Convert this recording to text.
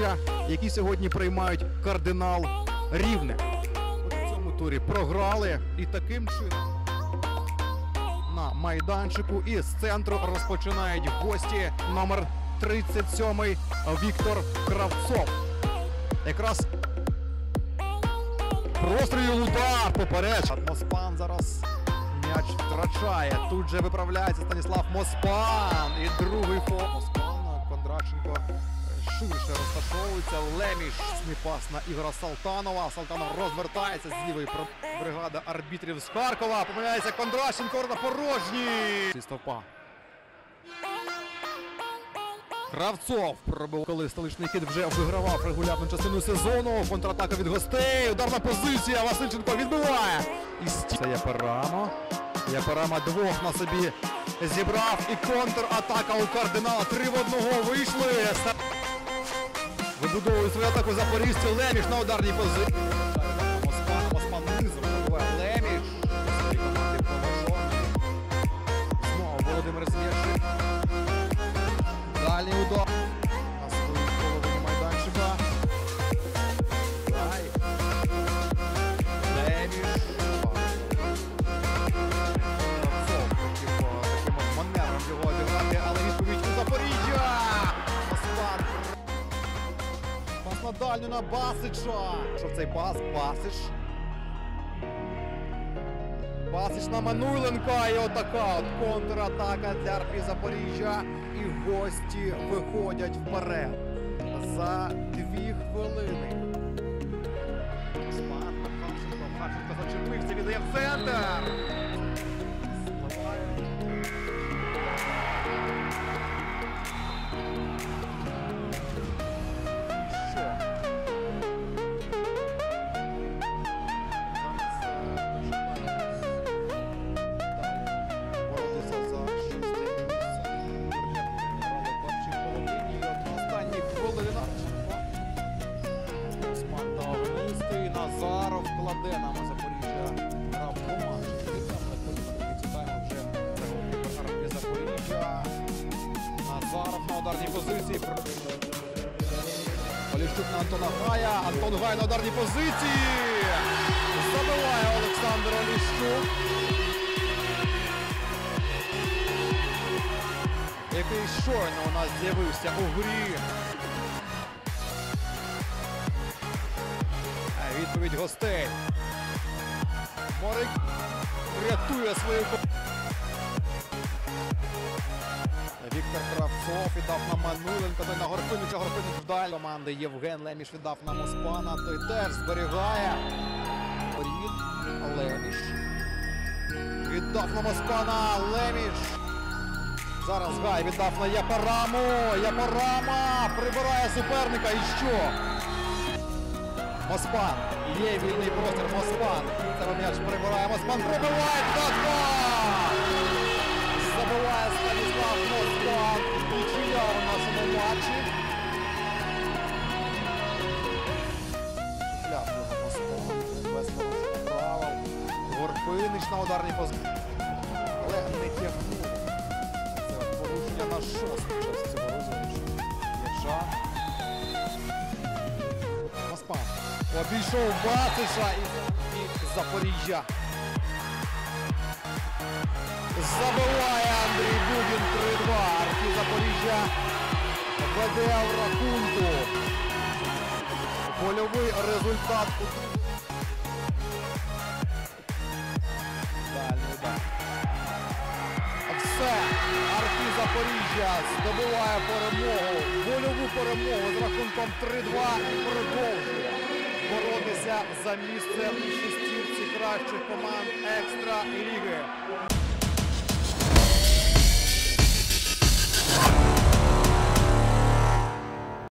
Запоріжжя, які сьогодні приймають кардинал Рівне. У цьому турі програли і таким чином на майданчику і з центру розпочинають гості номер 37 Віктор Кравцов. Якраз простріл удар попереч. Моспан зараз м'яч втрачає. Тут же виправляється Станіслав Моспан. І другий фол. Моспан Кондраченко ширше розташовується. Леміш пас на Ігора Салтанова. Салтанов розвертається з лівої бригада арбітрів з Харкова. Помиляється Кондраченко на порожній. Стовпа. Кравцов пробив, коли столичний хід вже вигравав регулярну частину сезону. Контратака від гостей. Ударна позиція. Васильченко відбиває. І сті... Це Япарамо. Япарама двох на собі зібрав. І контратака у кардинала. Три в одного вийшли. Вибудовує свою атаку запорізьці. Леміш на ударній позиції. Дальню на Басича. Що в цей пас? Басич. Басич на Мануйленка і отака от контратака для РП Запоріжжя. І гості виходять вперед за дві хвилини. На Харченко. Харченко зачепився, віддає в центр. Ударній позиції. Поліщук на Антона Гая. Антон Гай на ударній позиції. Забиває Олександр Оліщук. Який щойно у нас з'явився у грі. Відповідь гостей. Морик рятує свою Віктор Кравцов віддав на Мануленка, той на Горпинича, Горпинич вдаль. Команди Євген Леміш віддав на Моспана, той теж зберігає. Порід, Леміш. Віддав на Моспана, Леміш. Зараз Гай віддав на Япараму. Япарама прибирає суперника. І що? Моспан. Є вільний простір. Моспан. Це м'яч прибирає. Моспан пробиває. 2-2. Забиває Станіслав Горпинич на ударній позиції. Але не тягнув. Це порушення на шосту часть цього розіграшу. М'яча. Моспан. Обійшов Бациша і, і Запоріжжя. Забиває Андрій Дубін 3-2. Архі Запоріжжя веде в рахунку. Польовий результат. У- удар. Все. Арті Запоріжжя здобуває перемогу. Вольову перемогу з рахунком 3-2 і продовжує боротися за місце у шестірці кращих команд екстра ліги.